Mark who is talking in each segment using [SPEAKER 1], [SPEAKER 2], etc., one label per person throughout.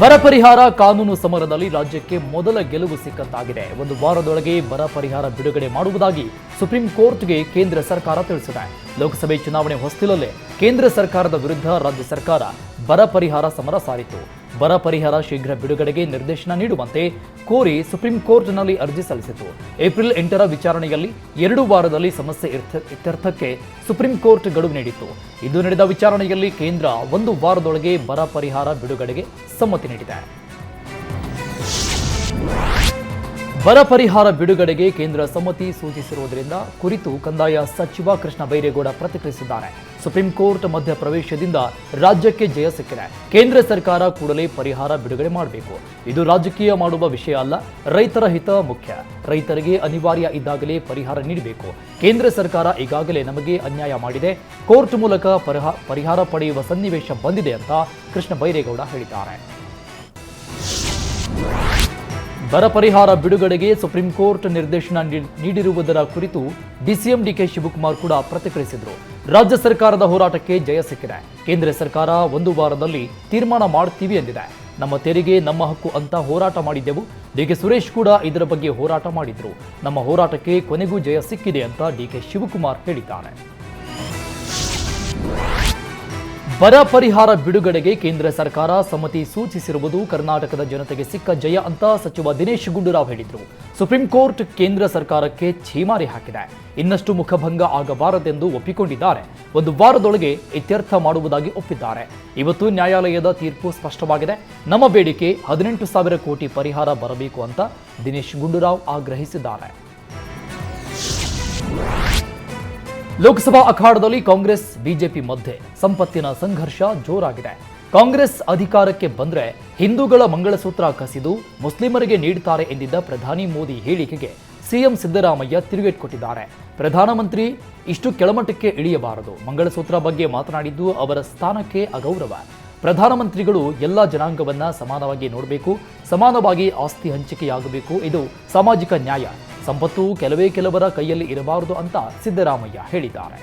[SPEAKER 1] ಬರ ಪರಿಹಾರ ಕಾನೂನು ಸಮರದಲ್ಲಿ ರಾಜ್ಯಕ್ಕೆ ಮೊದಲ ಗೆಲುವು ಸಿಕ್ಕಂತಾಗಿದೆ. ಒಂದು ವಾರದೊಳಗೆ ಬರ ಪರಿಹಾರ ಬಿಡುಗಡೆ ಮಾಡುವುದಾಗಿ ಸುಪ್ರೀಂ ಕೋರ್ಟ್ಗೆ ಕೇಂದ್ರ ಸರ್ಕಾರ ತಿಳಿಸಿದೆ. ಲೋಕಸಭೆ ಚುನಾವಣೆ ಹೊಸ್ತಿಲಲ್ಲೇ ಕೇಂದ್ರ ಸರ್ಕಾರದ ವಿರುದ್ಧ ರಾಜ್ಯ ಸರ್ಕಾರ ಬರ ಪರಿಹಾರ ಸಮರ ಸಾರಿತು. ಬರ ಪರಿಹಾರ ಶೀಘ್ರ ಬಿಡುಗಡೆಗೆ ನಿರ್ದೇಶನ ನೀಡುವಂತೆ ಕೋರಿ ಸುಪ್ರೀಂ ಕೋರ್ಟ್ನಲ್ಲಿ ಅರ್ಜಿ ಸಲ್ಲಿಸಿತು. ಏಪ್ರಿಲ್ ಎಂಟರ ವಿಚಾರಣೆಯಲ್ಲಿ ಎರಡು ವಾರದಲ್ಲಿ ಸಮಸ್ಯೆ ಇತ್ಯರ್ಥಕ್ಕೆ ಸುಪ್ರೀಂ ಕೋರ್ಟ್ ಗಡುವು ನೀಡಿತ್ತು. ಇದು ನಡೆದ ವಿಚಾರಣೆಯಲ್ಲಿ ಕೇಂದ್ರ ಒಂದು ವಾರದೊಳಗೆ ಬರ ಪರಿಹಾರ ಬಿಡುಗಡೆಗೆ ಸಮ್ಮತಿ ನೀಡಿದೆ. ಬರ ಪರಿಹಾರ ಬಿಡುಗಡೆಗೆ ಕೇಂದ್ರ ಸಮ್ಮತಿ ಸೂಚಿಸಿರುವುದರಿಂದ ಕುರಿತು ಕಂದಾಯ ಸಚಿವ ಕೃಷ್ಣ ಬೈರೇಗೌಡ ಪ್ರತಿಕ್ರಿಯಿಸಿದ್ದಾರೆ. ಸುಪ್ರೀಂ ಕೋರ್ಟ್ ಮಧ್ಯಪ್ರವೇಶದಿಂದ ರಾಜ್ಯಕ್ಕೆ ಜಯ ಸಿಕ್ಕಿದೆ. ಕೇಂದ್ರ ಸರ್ಕಾರ ಕೂಡಲೇ ಪರಿಹಾರ ಬಿಡುಗಡೆ ಮಾಡಬೇಕು. ಇದು ರಾಜಕೀಯ ಮಾಡುವ ವಿಷಯ ಅಲ್ಲ, ರೈತರ ಹಿತ ಮುಖ್ಯ. ರೈತರಿಗೆ ಅನಿವಾರ್ಯ ಇದ್ದಾಗಲೇ ಪರಿಹಾರ ನೀಡಬೇಕು. ಕೇಂದ್ರ ಸರ್ಕಾರ ಈಗಾಗಲೇ ನಮಗೆ ಅನ್ಯಾಯ ಮಾಡಿದೆ. ಕೋರ್ಟ್ ಮೂಲಕ ಪರಿಹಾ- ಪರಿಹಾರ ಪಡೆಯುವ ಸನ್ನಿವೇಶ ಬಂದಿದೆ ಅಂತ ಕೃಷ್ಣ ಬೈರೇಗೌಡ ಹೇಳಿದ್ದಾರೆ. ಬರ ಪರಿಹಾರ ಬಿಡುಗಡೆಗೆ ಸುಪ್ರೀಂ ಕೋರ್ಟ್ ನಿರ್ದೇಶನ ನೀಡಿರುವುದರ ಕುರಿತು ಡಿಸಿಎಂ ಡಿಕೆ ಶಿವಕುಮಾರ್ ಕೂಡ ಪ್ರತಿಕ್ರಿಯಿಸಿದರು. ರಾಜ್ಯ ಸರ್ಕಾರದ ಹೋರಾಟಕ್ಕೆ ಜಯ ಸಿಕ್ಕಿದೆ. ಕೇಂದ್ರ ಸರ್ಕಾರ ಒಂದು ವಾರದಲ್ಲಿ ತೀರ್ಮಾನ ಮಾಡ್ತೀವಿ ಎಂದಿದೆ. ನಮ್ಮ ತೆರಿಗೆ, ನಮ್ಮ ಹಕ್ಕು ಅಂತ ಹೋರಾಟ ಮಾಡಿದ್ದೆವು. ಡಿಕೆ ಸುರೇಶ್ ಕೂಡ ಇದರ ಬಗ್ಗೆ ಹೋರಾಟ ಮಾಡಿದ್ರು. ನಮ್ಮ ಹೋರಾಟಕ್ಕೆ ಕೊನೆಗೂ ಜಯ ಸಿಕ್ಕಿದೆ ಅಂತ ಡಿಕೆ ಶಿವಕುಮಾರ್ ಹೇಳಿದ್ದಾರೆ. ಬರ ಪರಿಹಾರ ಬಿಡುಗಡೆಗೆ ಕೇಂದ್ರ ಸರ್ಕಾರ ಸಮ್ಮತಿ ಸೂಚಿಸಿರುವುದು ಕರ್ನಾಟಕದ ಜನತೆಗೆ ಸಿಕ್ಕ ಜಯ ಅಂತ ಸಚಿವ ದಿನೇಶ್ ಗುಂಡೂರಾವ್ ಹೇಳಿದರು. ಸುಪ್ರೀಂ ಕೋರ್ಟ್ ಕೇಂದ್ರ ಸರ್ಕಾರಕ್ಕೆ ಛೀಮಾರಿ ಹಾಕಿದೆ. ಇನ್ನಷ್ಟು ಮುಖಭಂಗ ಆಗಬಾರದೆಂದು ಒಪ್ಪಿಕೊಂಡಿದ್ದಾರೆ. ಒಂದು ವಾರದೊಳಗೆ ಇತ್ಯರ್ಥ ಮಾಡುವುದಾಗಿ ಒಪ್ಪಿದ್ದಾರೆ. ಇವತ್ತು ನ್ಯಾಯಾಲಯದ ತೀರ್ಪು ಸ್ಪಷ್ಟವಾಗಿದೆ. ನಮ್ಮ ಬೇಡಿಕೆ ಹದಿನೆಂಟು ಸಾವಿರ ಕೋಟಿ ಪರಿಹಾರ ಬರಬೇಕು ಅಂತ ದಿನೇಶ್ ಗುಂಡೂರಾವ್ ಆಗ್ರಹಿಸಿದ್ದಾರೆ. ಲೋಕಸಭಾ ಅಖಾಡದಲ್ಲಿ ಕಾಂಗ್ರೆಸ್, ಬಿಜೆಪಿ ಮಧ್ಯೆ ಸಂಪತ್ತಿನ ಸಂಘರ್ಷ ಜೋರಾಗಿದೆ. ಕಾಂಗ್ರೆಸ್ ಅಧಿಕಾರಕ್ಕೆ ಬಂದ್ರೆ ಹಿಂದೂಗಳ ಮಂಗಳಸೂತ್ರ ಕಸಿದು ಮುಸ್ಲಿಮರಿಗೆ ನೀಡುತ್ತಾರೆ ಎಂದಿದ್ದ ಪ್ರಧಾನಿ ಮೋದಿ ಹೇಳಿಕೆಗೆ ಸಿಎಂ ಸಿದ್ದರಾಮಯ್ಯ ತಿರುಗೇಟ್ ಕೊಟ್ಟಿದ್ದಾರೆ. ಪ್ರಧಾನಮಂತ್ರಿ, ಇಷ್ಟು ಕೆಳಮಟ್ಟಕ್ಕೆ ಇಳಿಯಬಾರದು. ಮಂಗಳಸೂತ್ರ ಬಗ್ಗೆ ಮಾತನಾಡಿದ್ದು ಅವರ ಸ್ಥಾನಕ್ಕೆ ಅಗೌರವ. ಪ್ರಧಾನಮಂತ್ರಿಗಳು ಎಲ್ಲ ಜನಾಂಗವನ್ನ ಸಮಾನವಾಗಿ ನೋಡಬೇಕು, ಸಮಾನವಾಗಿ ಆಸ್ತಿ ಹಂಚಿಕೆಯಾಗಬೇಕು. ಇದು ಸಾಮಾಜಿಕ ನ್ಯಾಯ. ಸಂಪತ್ತು ಕೆಲವೇ ಕೆಲವರ ಕೈಯಲ್ಲಿ ಇರಬಾರದು ಅಂತ ಸಿದ್ದರಾಮಯ್ಯ ಹೇಳಿದ್ದಾರೆ.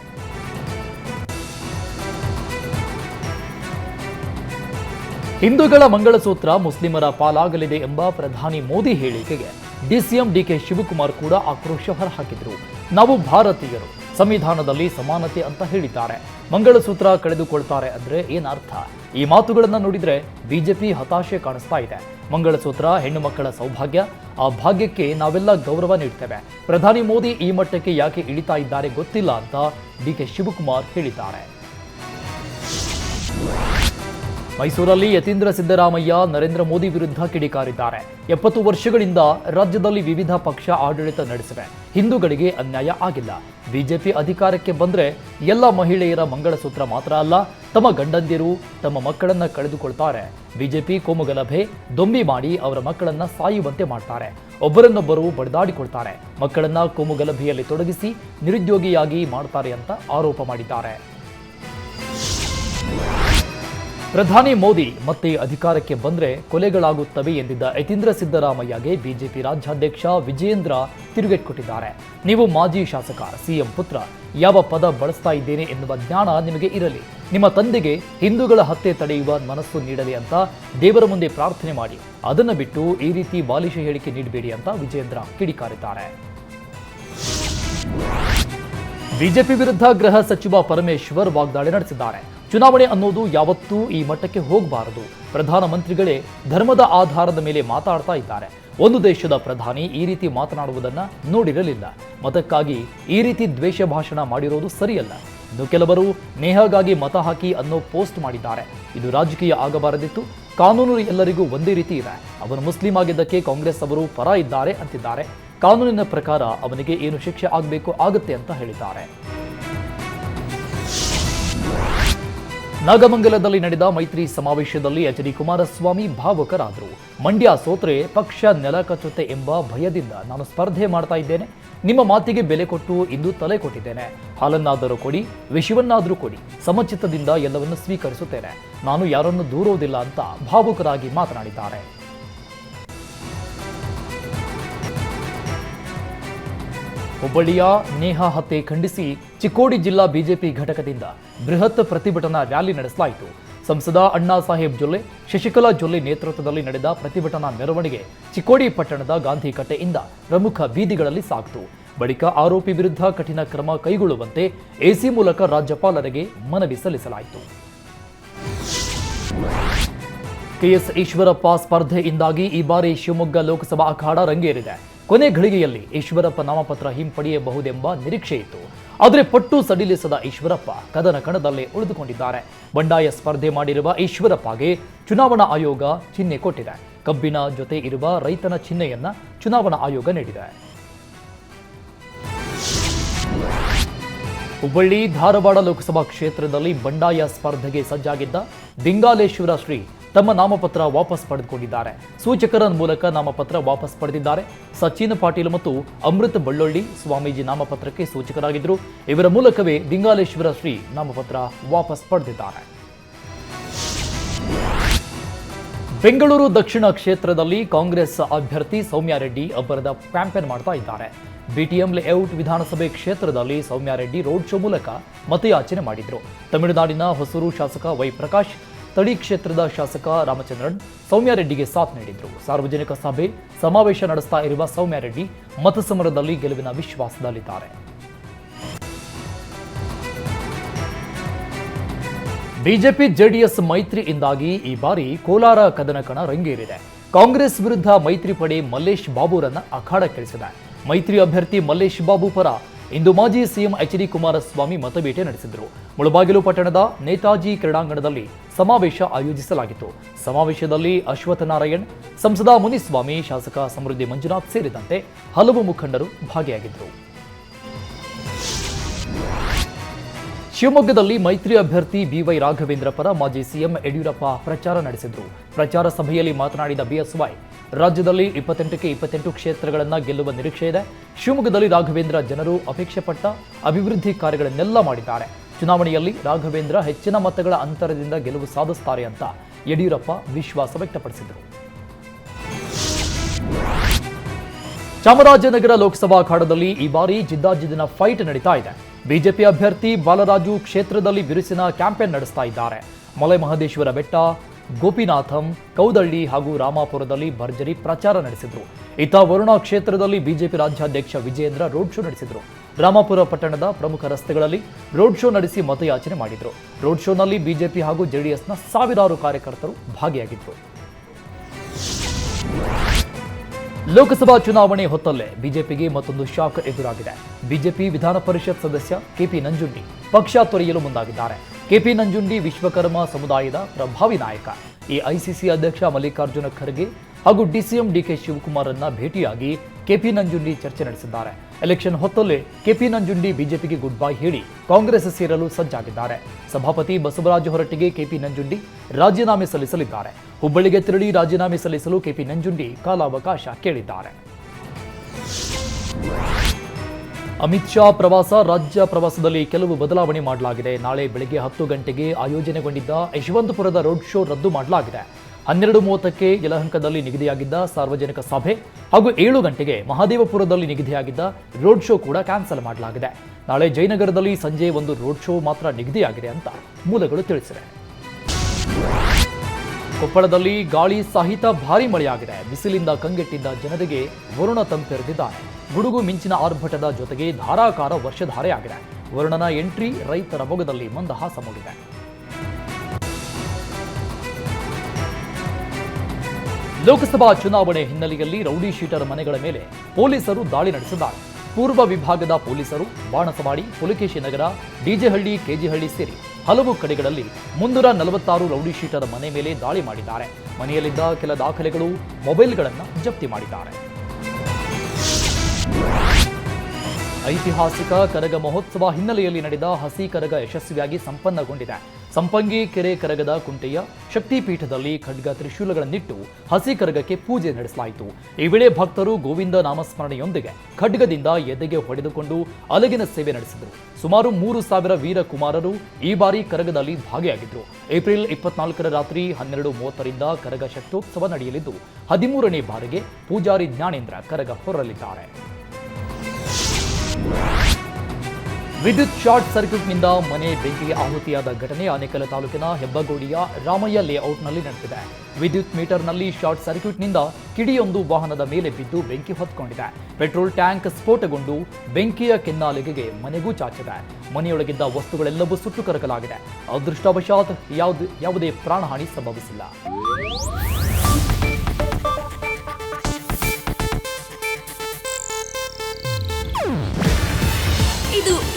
[SPEAKER 1] ಹಿಂದೂಗಳ ಮಂಗಳಸೂತ್ರ ಮುಸ್ಲಿಮರ ಪಾಲಾಗಲಿದೆ ಎಂಬ ಪ್ರಧಾನಿ ಮೋದಿ ಹೇಳಿಕೆಗೆ ಡಿಸಿಎಂ ಡಿಕೆ ಶಿವಕುಮಾರ್ ಕೂಡ ಆಕ್ರೋಶ ಹೊರಹಾಕಿದರು. ನಾವು ಭಾರತೀಯರು. ಸಂವಿಧಾನದಲ್ಲಿ ಸಮಾನತೆ ಅಂತ ಹೇಳಿದ್ದಾರೆ. ಮಂಗಳಸೂತ್ರ ಕಳೆದುಕೊಳ್ತಾರೆ ಅಂದ್ರೆ ಏನರ್ಥ? ಈ ಮಾತುಗಳನ್ನ ನೋಡಿದ್ರೆ ಬಿಜೆಪಿ ಹತಾಶೆ ಕಾಣಿಸ್ತಾ ಇದೆ. ಮಂಗಳಸೂತ್ರ ಹೆಣ್ಣು ಮಕ್ಕಳ ಸೌಭಾಗ್ಯ, ಆ ಭಾಗ್ಯಕ್ಕೆ ನಾವೆಲ್ಲ ಗೌರವ ನೀಡ್ತೇವೆ. ಪ್ರಧಾನಿ ಮೋದಿ ಈ ಮಟ್ಟಕ್ಕೆ ಯಾಕೆ ಇಳಿತಾ ಇದ್ದಾರೆ ಗೊತ್ತಿಲ್ಲ ಅಂತ ಡಿಕೆ ಶಿವಕುಮಾರ್ ಹೇಳಿದ್ದಾರೆ. ಮೈಸೂರಲ್ಲಿ ಯತೀಂದ್ರ ಸಿದ್ದರಾಮಯ್ಯ, ನರೇಂದ್ರ ಮೋದಿ ವಿರುದ್ಧ ಕಿಡಿಕಾರಿದ್ದಾರೆ. ಎಪ್ಪತ್ತು ವರ್ಷಗಳಿಂದ ರಾಜ್ಯದಲ್ಲಿ ವಿವಿಧ ಪಕ್ಷ ಆಡಳಿತ ನಡೆಸಿವೆ. ಹಿಂದೂಗಳಿಗೆ ಅನ್ಯಾಯ ಆಗಿಲ್ಲ. ಬಿಜೆಪಿ ಅಧಿಕಾರಕ್ಕೆ ಬಂದ್ರೆ ಎಲ್ಲ ಮಹಿಳೆಯರ ಮಂಗಳಸೂತ್ರ ಮಾತ್ರ ಅಲ್ಲ, ತಮ್ಮ ಗಂಡಂದಿರು, ತಮ್ಮ ಮಕ್ಕಳನ್ನ ಕಳೆದುಕೊಳ್ತಾರೆ. ಬಿಜೆಪಿ ಕೋಮುಗಲಭೆ ದೊಂಬಿ ಮಾಡಿ ಅವರ ಮಕ್ಕಳನ್ನ ಸಾಯುವಂತೆ ಮಾಡ್ತಾರೆ. ಒಬ್ಬರನ್ನೊಬ್ಬರು ಬಡಿದಾಡಿಕೊಳ್ತಾರೆ. ಮಕ್ಕಳನ್ನ ಕೋಮುಗಲಭೆಯಲ್ಲಿ ತೊಡಗಿಸಿ ನಿರುದ್ಯೋಗಿಯಾಗಿ ಮಾಡ್ತಾರೆ ಅಂತ ಆರೋಪ ಮಾಡಿದ್ದಾರೆ. ಪ್ರಧಾನಿ ಮೋದಿ ಮತ್ತೆ ಅಧಿಕಾರಕ್ಕೆ ಬಂದ್ರೆ ಕೊಲೆಗಳಾಗುತ್ತವೆ ಎಂದಿದ್ದ ಯತೀಂದ್ರ ಸಿದ್ದರಾಮಯ್ಯಗೆ ಬಿಜೆಪಿ ರಾಜ್ಯಾಧ್ಯಕ್ಷ ವಿಜಯೇಂದ್ರ ತಿರುಗೇಟ್ಕೊಟ್ಟಿದ್ದಾರೆ. ನೀವು ಮಾಜಿ ಶಾಸಕ, ಸಿಎಂ ಪುತ್ರ, ಯಾವ ಪದ ಬಳಸ್ತಾ ಇದ್ದೇನೆ ಎನ್ನುವ ಜ್ಞಾನ ನಿಮಗೆ ಇರಲಿ. ನಿಮ್ಮ ತಂದೆಗೆ ಹಿಂದೂಗಳ ಹತ್ಯೆ ತಡೆಯುವ ಮನಸ್ಸು ನೀಡಲಿ ಅಂತ ದೇವರ ಮುಂದೆ ಪ್ರಾರ್ಥನೆ ಮಾಡಿ. ಅದನ್ನು ಬಿಟ್ಟು ಈ ರೀತಿ ಬಾಲಿಶ ಹೇಳಿಕೆ ನೀಡಬೇಡಿ ಅಂತ ವಿಜಯೇಂದ್ರ ಕಿಡಿಕಾರಿದ್ದಾರೆ. ಬಿಜೆಪಿ ವಿರುದ್ಧ ಗೃಹ ಸಚಿವ ಪರಮೇಶ್ವರ್ ವಾಗ್ದಾಳಿ ನಡೆಸಿದ್ದಾರೆ. ಚುನಾವಣೆ ಅನ್ನೋದು ಯಾವತ್ತೂ ಈ ಮಟ್ಟಕ್ಕೆ ಹೋಗಬಾರದು. ಪ್ರಧಾನಮಂತ್ರಿಗಳೇ ಧರ್ಮದ ಆಧಾರದ ಮೇಲೆ ಮಾತಾಡ್ತಾ ಇದ್ದಾರೆ. ಒಂದು ದೇಶದ ಪ್ರಧಾನಿ ಈ ರೀತಿ ಮಾತನಾಡುವುದನ್ನ ನೋಡಿರಲಿಲ್ಲ. ಮತಕ್ಕಾಗಿ ಈ ರೀತಿ ದ್ವೇಷ ಭಾಷಣ ಮಾಡಿರೋದು ಸರಿಯಲ್ಲ. ಇನ್ನು ಕೆಲವರು ನೇಹಗಾಗಿ ಮತ ಹಾಕಿ ಅನ್ನೋ ಪೋಸ್ಟ್ ಮಾಡಿದ್ದಾರೆ. ಇದು ರಾಜಕೀಯ ಆಗಬಾರದಿತ್ತು. ಕಾನೂನು ಎಲ್ಲರಿಗೂ ಒಂದೇ ರೀತಿ ಇದೆ. ಅವನು ಮುಸ್ಲಿಂ ಆಗಿದ್ದಕ್ಕೆ ಕಾಂಗ್ರೆಸ್ ಅವರು ಪರ ಇದ್ದಾರೆ ಅಂತಿದ್ದಾರೆ. ಕಾನೂನಿನ ಪ್ರಕಾರ ಅವನಿಗೆ ಏನು ಶಿಕ್ಷೆ ಆಗಬೇಕು ಆಗುತ್ತೆ ಅಂತ ಹೇಳಿದ್ದಾರೆ. ನಾಗಮಂಗಲದಲ್ಲಿ ನಡೆದ ಮೈತ್ರಿ ಸಮಾವೇಶದಲ್ಲಿ ಎಚ್ ಡಿ ಕುಮಾರಸ್ವಾಮಿ ಭಾವುಕರಾದರು. ಮಂಡ್ಯ ಸೋತ್ರೆ ಪಕ್ಷ ನೆಲ ಕಚ್ಚುತ್ತೆ ಎಂಬ ಭಯದಿಂದ ನಾನು ಸ್ಪರ್ಧೆ ಮಾಡ್ತಾ ಇದ್ದೇನೆ. ನಿಮ್ಮ ಮಾತಿಗೆ ಬೆಲೆ ಕೊಟ್ಟು ಇಂದು ತಲೆ ಕೊಟ್ಟಿದ್ದೇನೆ. ಹಾಲನ್ನಾದರೂ ಕೊಡಿ, ವಿಷವನ್ನಾದರೂ ಕೊಡಿ. ಸಮಚಿತ್ತದಿಂದ ಎಲ್ಲವನ್ನು ಸ್ವೀಕರಿಸುತ್ತೇನೆ. ನಾನು ಯಾರನ್ನು ದೂರುವುದಿಲ್ಲ ಅಂತ ಭಾವುಕರಾಗಿ ಮಾತನಾಡಿದ್ದಾರೆ. ಹುಬ್ಬಳ್ಳಿಯ ನೇಹಾ ಹತ್ಯೆ ಖಂಡಿಸಿ ಚಿಕ್ಕೋಡಿ ಜಿಲ್ಲಾ ಬಿಜೆಪಿ ಘಟಕದಿಂದ ಬೃಹತ್ ಪ್ರತಿಭಟನಾ ರ್ಯಾಲಿ ನಡೆಸಲಾಯಿತು. ಸಂಸದ ಅಣ್ಣಾ ಸಾಹೇಬ್ ಜೊಲ್ಲೆ, ಶಶಿಕಲಾ ಜೊಲ್ಲೆ ನೇತೃತ್ವದಲ್ಲಿ ನಡೆದ ಪ್ರತಿಭಟನಾ ಮೆರವಣಿಗೆ ಚಿಕ್ಕೋಡಿ ಪಟ್ಟಣದ ಗಾಂಧಿ ಕಟ್ಟೆಯಿಂದ ಪ್ರಮುಖ ಬೀದಿಗಳಲ್ಲಿ ಸಾಗಿತು. ಬಳಿಕ ಆರೋಪಿ ವಿರುದ್ಧ ಕಠಿಣ ಕ್ರಮ ಕೈಗೊಳ್ಳುವಂತೆ ಎಸಿ ಮೂಲಕ ರಾಜ್ಯಪಾಲರಿಗೆ ಮನವಿ ಸಲ್ಲಿಸಲಾಯಿತು. ಕೆಎಸ್ ಈಶ್ವರಪ್ಪ ಸ್ಪರ್ಧೆಯಿಂದಾಗಿ ಈ ಬಾರಿ ಶಿವಮೊಗ್ಗ ಲೋಕಸಭಾ ಅಖಾಡ ರಂಗೇರಿದೆ. ಕೊನೆ ಘಳಿಗೆಯಲ್ಲಿ ಈಶ್ವರಪ್ಪ ನಾಮಪತ್ರ ಹಿಂಪಡೆಯಬಹುದೆಂಬ ನಿರೀಕ್ಷೆ ಇತ್ತು ಆದರೆ ಪಟ್ಟು ಸಡಿಲಿಸದ ಈಶ್ವರಪ್ಪ ಕದನ ಕಣದಲ್ಲೇ ಉಳಿದುಕೊಂಡಿದ್ದಾರೆ. ಬಂಡಾಯ ಸ್ಪರ್ಧೆ ಮಾಡಿರುವ ಈಶ್ವರಪ್ಪಗೆ ಚುನಾವಣಾ ಆಯೋಗ ಚಿಹ್ನೆ ಕೊಟ್ಟಿದೆ. ಕಬ್ಬಿನ ಜೊತೆ ಇರುವ ರೈತನ ಚಿಹ್ನೆಯನ್ನ ಚುನಾವಣಾ ಆಯೋಗ ನೀಡಿದೆ. ಹುಬ್ಬಳ್ಳಿ ಧಾರವಾಡ ಲೋಕಸಭಾ ಕ್ಷೇತ್ರದಲ್ಲಿ ಬಂಡಾಯ ಸ್ಪರ್ಧೆಗೆ ಸಜ್ಜಾಗಿದ್ದ ದಿಂಗಾಲೇಶ್ವರ ಶ್ರೀ ತಮ್ಮ ನಾಮಪತ್ರ ವಾಪಸ್ ಪಡೆದುಕೊಂಡಿದ್ದಾರೆ. ಸೂಚಕರ ಮೂಲಕ ನಾಮಪತ್ರ ವಾಪಸ್ ಪಡೆದಿದ್ದಾರೆ. ಸಚಿನ್ ಪಾಟೀಲ್ ಮತ್ತು ಅಮೃತ್ ಬಳ್ಳೊಳ್ಳಿ ಸ್ವಾಮೀಜಿ ನಾಮಪತ್ರಕ್ಕೆ ಸೂಚಕರಾಗಿದ್ದರು. ಇವರ ಮೂಲಕವೇ ದಿಂಗಾಲೇಶ್ವರ ಶ್ರೀ ನಾಮಪತ್ರ ವಾಪಸ್ ಪಡೆದಿದ್ದಾರೆ. ಬೆಂಗಳೂರು ದಕ್ಷಿಣ ಕ್ಷೇತ್ರದಲ್ಲಿ ಕಾಂಗ್ರೆಸ್ ಅಭ್ಯರ್ಥಿ ಸೌಮ್ಯಾರೆಡ್ಡಿ ಅಬ್ಬರದ ಕ್ಯಾಂಪೇನ್ ಮಾಡ್ತಾ ಇದ್ದಾರೆ. ಬಿಟಿಎಂ ಲೇಔಟ್ ವಿಧಾನಸಭೆ ಕ್ಷೇತ್ರದಲ್ಲಿ ಸೌಮ್ಯಾರೆಡ್ಡಿ ರೋಡ್ ಶೋ ಮೂಲಕ ಮತಯಾಚನೆ ಮಾಡಿದರು. ತಮಿಳುನಾಡಿನ ಹೊಸೂರು ಶಾಸಕ ವೈ ಪ್ರಕಾಶ್ ತಳಿ ಕ್ಷೇತ್ರದ ಶಾಸಕ ರಾಮಚಂದ್ರನ್ ಸೌಮ್ಯಾರೆಡ್ಡಿಗೆ ಸಾಥ್ ನೀಡಿದ್ರು. ಸಾರ್ವಜನಿಕ ಸಭೆ, ಸಮಾವೇಶ ನಡೆಸ್ತಾ ಇರುವ ಸೌಮ್ಯಾರೆಡ್ಡಿ ಮತ ಸಮರದಲ್ಲಿ ಗೆಲುವಿನ ವಿಶ್ವಾಸದಲ್ಲಿದ್ದಾರೆ. ಬಿಜೆಪಿ ಜೆಡಿಎಸ್ ಮೈತ್ರಿಯಿಂದಾಗಿ ಈ ಬಾರಿ ಕೋಲಾರ ಕದನ ಕಣ ರಂಗೇರಿದೆ. ಕಾಂಗ್ರೆಸ್ ವಿರುದ್ಧ ಮೈತ್ರಿ ಪಡೆ ಮಲ್ಲೇಶ್ ಬಾಬುರನ್ನ ಅಖಾಡಕ್ಕಿಳಿಸಿದೆ. ಮೈತ್ರಿ ಅಭ್ಯರ್ಥಿ ಮಲ್ಲೇಶ್ ಬಾಬು ಪರ ಇಂದು ಮಾಜಿ ಸಿಎಂ ಎಚ್ ಡಿ ಕುಮಾರಸ್ವಾಮಿ ಮತಬೇಟೆ ನಡೆಸಿದರು. ಮುಳಬಾಗಿಲು ಪಟ್ಟಣದ ನೇತಾಜಿ ಕ್ರೀಡಾಂಗಣದಲ್ಲಿ ಸಮಾವೇಶ ಆಯೋಜಿಸಲಾಗಿತ್ತು. ಸಮಾವೇಶದಲ್ಲಿ ಅಶ್ವತ್ಥನಾರಾಯಣ್, ಸಂಸದ ಮುನಿಸ್ವಾಮಿ, ಶಾಸಕ ಸಮೃದ್ಧಿ ಮಂಜುನಾಥ್ ಸೇರಿದಂತೆ ಹಲವು ಮುಖಂಡರು ಭಾಗಿಯಾಗಿದ್ದರು. ಶಿವಮೊಗ್ಗದಲ್ಲಿ ಮೈತ್ರಿ ಅಭ್ಯರ್ಥಿ ಬಿವೈ ರಾಘವೇಂದ್ರ ಪರ ಮಾಜಿ ಸಿಎಂ ಯಡಿಯೂರಪ್ಪ ಪ್ರಚಾರ ನಡೆಸಿದರು. ಪ್ರಚಾರ ಸಭೆಯಲ್ಲಿ ಮಾತನಾಡಿದ ಬಿಎಸ್ವೈ ರಾಜ್ಯದಲ್ಲಿ ಇಪ್ಪತ್ತೆಂಟಕ್ಕೆ ಇಪ್ಪತ್ತೆಂಟು ಕ್ಷೇತ್ರಗಳನ್ನು ಗೆಲ್ಲುವ ನಿರೀಕ್ಷೆ ಇದೆ. ಶಿವಮೊಗ್ಗದಲ್ಲಿ ರಾಘವೇಂದ್ರ ಜನರು ಅಪೇಕ್ಷೆ ಪಟ್ಟ ಅಭಿವೃದ್ಧಿ ಕಾರ್ಯಗಳನ್ನೆಲ್ಲ ಮಾಡಿದ್ದಾರೆ. ಚುನಾವಣೆಯಲ್ಲಿ ರಾಘವೇಂದ್ರ ಹೆಚ್ಚಿನ ಮತಗಳ ಅಂತರದಿಂದ ಗೆಲುವು ಸಾಧಿಸುತ್ತಾರೆ ಅಂತ ಯಡಿಯೂರಪ್ಪ ವಿಶ್ವಾಸ ವ್ಯಕ್ತಪಡಿಸಿದರು. ಚಾಮರಾಜನಗರ ಲೋಕಸಭಾ ಅಖಾಡದಲ್ಲಿ ಈ ಬಾರಿ ಜಿದ್ದಾಜಿದ್ದಿನ ಫೈಟ್ ನಡೀತಾ ಇದೆ. ಬಿಜೆಪಿ ಅಭ್ಯರ್ಥಿ ಬಾಲರಾಜು ಕ್ಷೇತ್ರದಲ್ಲಿ ಬಿರುಸಿನ ಕ್ಯಾಂಪೇನ್ ನಡೆಸ್ತಾ ಇದ್ದಾರೆ. ಮಲೆ ಮಹದೇಶ್ವರ ಬೆಟ್ಟ, ಗೋಪಿನಾಥಂ, ಕೌದಳ್ಳಿ ಹಾಗೂ ರಾಮಾಪುರದಲ್ಲಿ ಭರ್ಜರಿ ಪ್ರಚಾರ ನಡೆಸಿದರು. ಇತ್ತ ವರುಣಾ ಕ್ಷೇತ್ರದಲ್ಲಿ ಬಿಜೆಪಿ ರಾಜ್ಯಾಧ್ಯಕ್ಷ ವಿಜಯೇಂದ್ರ ರೋಡ್ ಶೋ ನಡೆಸಿದ್ರು. ರಾಮಾಪುರ ಪಟ್ಟಣದ ಪ್ರಮುಖ ರಸ್ತೆಗಳಲ್ಲಿ ರೋಡ್ ಶೋ ನಡೆಸಿ ಮತಯಾಚನೆ ಮಾಡಿದ್ರು. ರೋಡ್ ಶೋನಲ್ಲಿ ಬಿಜೆಪಿ ಹಾಗೂ ಜೆಡಿಎಸ್ನ ಸಾವಿರಾರು ಕಾರ್ಯಕರ್ತರು ಭಾಗಿಯಾಗಿದ್ದರು ಲೋಕಸಭಾ ಚುನಾವಣೆ ಹೊತ್ತಲ್ಲೇ ಬಿಜೆಪಿಗೆ ಮತ್ತೊಂದು ಶಾಕ್ ಎದುರಾಗಿದೆ. ಬಿಜೆಪಿ ವಿಧಾನ ಪರಿಷತ್ ಸದಸ್ಯ ಕೆಪಿ ನಂಜುಂಡಿ ಪಕ್ಷ ತೊರೆಯಲು ಮುಂದಾಗಿದ್ದಾರೆ. ಕೆಪಿ ನಂಜುಂಡಿ ವಿಶ್ವಕರ್ಮ ಸಮುದಾಯದ ಪ್ರಭಾವಿ ನಾಯಕ. ಈ ಐಸಿಸಿ ಅಧ್ಯಕ್ಷ ಮಲ್ಲಿಕಾರ್ಜುನ ಖರ್ಗೆ ಹಾಗೂ ಡಿಸಿಎಂ ಡಿಕೆ ಶಿವಕುಮಾರನ್ನ ಭೇಟಿಯಾಗಿ ಕೆಪಿ ನಂಜುಂಡಿ ಚರ್ಚೆ ನಡೆಸಿದ್ದಾರೆ. ಎಲೆಕ್ಷನ್ ಹೊತ್ತಲ್ಲೇ ಕೆಪಿ ನಂಜುಂಡಿ ಬಿಜೆಪಿಗೆ ಗುಡ್ ಬೈ ಹೇಳಿ ಕಾಂಗ್ರೆಸ್ ಸೇರಲು ಸಜ್ಜಾಗಿದ್ದಾರೆ. ಸಭಾಪತಿ ಬಸವರಾಜ ಹೊರಟ್ಟಿಗೆ ಕೆಪಿ ನಂಜುಂಡಿ ರಾಜೀನಾಮೆ ಸಲ್ಲಿಸಲಿದ್ದಾರೆ. ಹುಬ್ಬಳ್ಳಿಗೆ ತೆರಳಿ ರಾಜೀನಾಮೆ ಸಲ್ಲಿಸಲು ಕೆಪಿ ನಂಜುಂಡಿ ಕಾಲಾವಕಾಶ ಕೇಳಿದ್ದಾರೆ. ಅಮಿತ್ ಶಾ ಪ್ರವಾಸ, ರಾಜ್ಯ ಪ್ರವಾಸದಲ್ಲಿ ಕೆಲವು ಬದಲಾವಣೆ ಮಾಡಲಾಗಿದೆ. ನಾಳೆ ಬೆಳಗ್ಗೆ ಹತ್ತು ಗಂಟೆಗೆ ಆಯೋಜನೆಗೊಂಡಿದ್ದ ಯಶವಂತಪುರದ ರೋಡ್ ಶೋ ರದ್ದು ಮಾಡಲಾಗಿದೆ. ಹನ್ನೆರಡು ಮೂವತ್ತಕ್ಕೆ ಯಲಹಂಕದಲ್ಲಿ ನಿಗದಿಯಾಗಿದ್ದ ಸಾರ್ವಜನಿಕ ಸಭೆ ಹಾಗೂ ಏಳು ಗಂಟೆಗೆ ಮಹಾದೇವಪುರದಲ್ಲಿ ನಿಗದಿಯಾಗಿದ್ದ ರೋಡ್ ಶೋ ಕೂಡ ಕ್ಯಾನ್ಸಲ್ ಮಾಡಲಾಗಿದೆ. ನಾಳೆ ಜಯನಗರದಲ್ಲಿ ಸಂಜೆ ಒಂದು ರೋಡ್ ಶೋ ಮಾತ್ರ ನಿಗದಿಯಾಗಿದೆ ಅಂತ ಮೂಲಗಳು ತಿಳಿಸಿವೆ. ಕೊಪ್ಪಳದಲ್ಲಿ ಗಾಳಿ ಸಹಿತ ಭಾರಿ ಮಳೆಯಾಗಿದೆ. ಬಿಸಿಲಿಂದ ಕಂಗೆಟ್ಟಿದ್ದ ಜನರಿಗೆ ವರುಣ ತಂಪೆರೆದಿದ್ದಾರೆ. ಗುಡುಗು ಮಿಂಚಿನ ಆರ್ಭಟದ ಜೊತೆಗೆ ಧಾರಾಕಾರ ವರ್ಷಧಾರೆಯಾಗಿದೆ. ವರುಣನ ಎಂಟ್ರಿ ರೈತರ ಮೊಗದಲ್ಲಿ ಮಂದಹಾಸ ಮೂಡಿದೆ. ಲೋಕಸಭಾ ಚುನಾವಣೆ ಹಿನ್ನೆಲೆಯಲ್ಲಿ ರೌಡಿ ಶೀಟರ್ ಮನೆಗಳ ಮೇಲೆ ಪೊಲೀಸರು ದಾಳಿ ನಡೆಸಿದ್ದಾರೆ. ಪೂರ್ವ ವಿಭಾಗದ ಪೊಲೀಸರು ಬಾಣಸವಾಡಿ, ಪುಲಕೇಶಿ ನಗರ, ಡಿಜೆಹಳ್ಳಿ, ಕೆಜಿಹಳ್ಳಿ ಸೇರಿ ಹಲವು ಕಡೆಗಳಲ್ಲಿ ಮುನ್ನೂರ ನಲವತ್ತಾರು ರೌಡಿ ಶೀಟರ್ ಮನೆ ಮೇಲೆ ದಾಳಿ ಮಾಡಿದ್ದಾರೆ. ಮನೆಯಲ್ಲಿದ್ದ ಕೆಲ ದಾಖಲೆಗಳು ಮೊಬೈಲ್ಗಳನ್ನು ಜಪ್ತಿ ಮಾಡಿದ್ದಾರೆ. ಐತಿಹಾಸಿಕ ಕರಗ ಮಹೋತ್ಸವ ಹಿನ್ನೆಲೆಯಲ್ಲಿ ನಡೆದ ಹಸಿ ಕರಗ ಯಶಸ್ವಿಯಾಗಿ ಸಂಪನ್ನಗೊಂಡಿದೆ. ಸಂಪಂಗಿ ಕೆರೆ ಕರಗದ ಕುಂಟೆಯ ಶಕ್ತಿಪೀಠದಲ್ಲಿ ಖಡ್ಗ ತ್ರಿಶೂಲಗಳನ್ನಿಟ್ಟು ಹಸಿ ಕರಗಕ್ಕೆ ಪೂಜೆ ನಡೆಸಲಾಯಿತು. ಈ ವೇಳೆ ಭಕ್ತರು ಗೋವಿಂದ ನಾಮಸ್ಮರಣೆಯೊಂದಿಗೆ ಖಡ್ಗದಿಂದ ಎದೆಗೆ ಹೊಡೆದುಕೊಂಡು ಅಲಗಿನ ಸೇವೆ ನಡೆಸಿದರು. ಸುಮಾರು ಮೂರು ಸಾವಿರ ವೀರಕುಮಾರರು ಈ ಬಾರಿ ಕರಗದಲ್ಲಿ ಭಾಗಿಯಾಗಿದ್ದರು ಏಪ್ರಿಲ್ ಇಪ್ಪತ್ನಾಲ್ಕರ ರಾತ್ರಿ ಹನ್ನೆರಡು ಮೂವತ್ತರಿಂದ ಕರಗ ಶಕ್ತೋತ್ಸವ ನಡೆಯಲಿದ್ದು, ಹದಿಮೂರನೇ ಬಾರಿಗೆ ಪೂಜಾರಿ ಜ್ಞಾನೇಂದ್ರ ಕರಗ ಹೊರಲಿದ್ದಾರೆ. ವಿದ್ಯುತ್ ಶಾರ್ಟ್ ಸರ್ಕ್ಯೂಟ್ನಿಂದ ಮನೆ ಬೆಂಕಿಗೆ ಆಹುತಿಯಾದ ಘಟನೆ ಆನೇಕಲ್ ತಾಲೂಕಿನ ಹೆಬ್ಬಗೋಡಿಯ ರಾಮಯ್ಯ ಲೇಔಟ್ನಲ್ಲಿ ನಡೆದಿದೆ. ವಿದ್ಯುತ್ ಮೀಟರ್ನಲ್ಲಿ ಶಾರ್ಟ್ ಸರ್ಕ್ಯೂಟ್ನಿಂದ ಕಿಡಿಯೊಂದು ವಾಹನದ ಮೇಲೆ ಬಿದ್ದು ಬೆಂಕಿ ಹೊತ್ಕೊಂಡಿದೆ. ಪೆಟ್ರೋಲ್ ಟ್ಯಾಂಕ್ ಸ್ಫೋಟಗೊಂಡು ಬೆಂಕಿಯ ಕೆನ್ನಾಲಿಗೆಗೆ ಮನೆಗೂ ಚಾಚಿದೆ. ಮನೆಯೊಳಗಿದ್ದ ವಸ್ತುಗಳೆಲ್ಲವೂ ಸುಟ್ಟು ಕರಕಲಾಗಿದೆ. ಅದೃಷ್ಟವಶಾತ್ ಯಾವುದು ಯಾವುದೇ ಪ್ರಾಣಹಾನಿ ಸಂಭವಿಸಿಲ್ಲ.